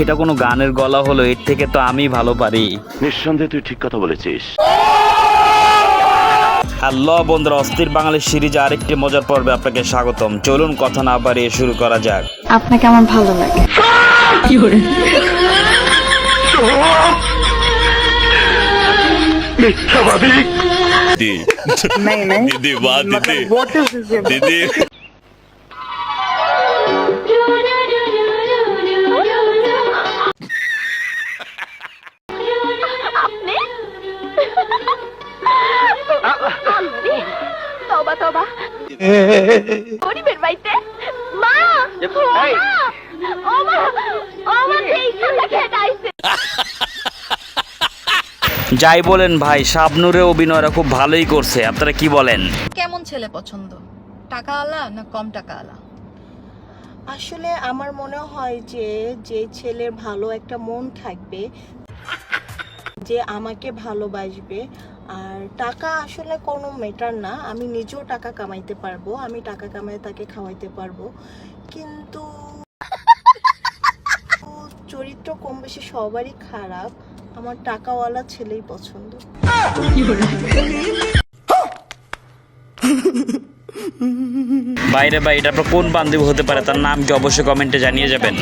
এটা কোনো গানের গলা হলো এর থেকে তো আমি ভালো পারি। নিঃসন্দেহে তুই ঠিক কথা বলেছিস। হ্যালো বন্ধুরা অস্থির বাঙালি সিরিজে আরেকটি মজার পর্বে আপনাকে স্বাগতম। চলুন কথা না বাড়িয়ে শুরু করা যাক। আপনাকে আমার ভালো লাগে? দিদি। দিদি। মানে তবা তবা গরিবের বাড়িতে? মা ও মা। ও মা ও মা এইখানটা খেতে আইছে যাই বলেন ভাই শাবনুরের অভিনয়রা খুব ভালোই করছে। আপনারা কি বলেন? কেমন ছেলে পছন্দ? টাকা আলা না কম টাকা আলা আসলে আমার মনে হয় যে যে ছেলের ভালো একটা মন থাকবে যে আমাকে ভালোবাসবে। আর টাকা আসলে কোনো ম্যাটার না, আমি নিজেও টাকা কামাইতে পারব, আমি টাকা কামাই তাকে খাওয়াইতে পারব। কিন্তু চরিত্র কম বেশি সবারই খারাপ, আমার টাকাওয়ালা ছেলেই পছন্দ। বাইরে ভাই, এটা আপনার কোন বান্ধবী হতে পারে? তার নাম কি অবশ্যই কমেন্টে জানিয়ে যাবেন।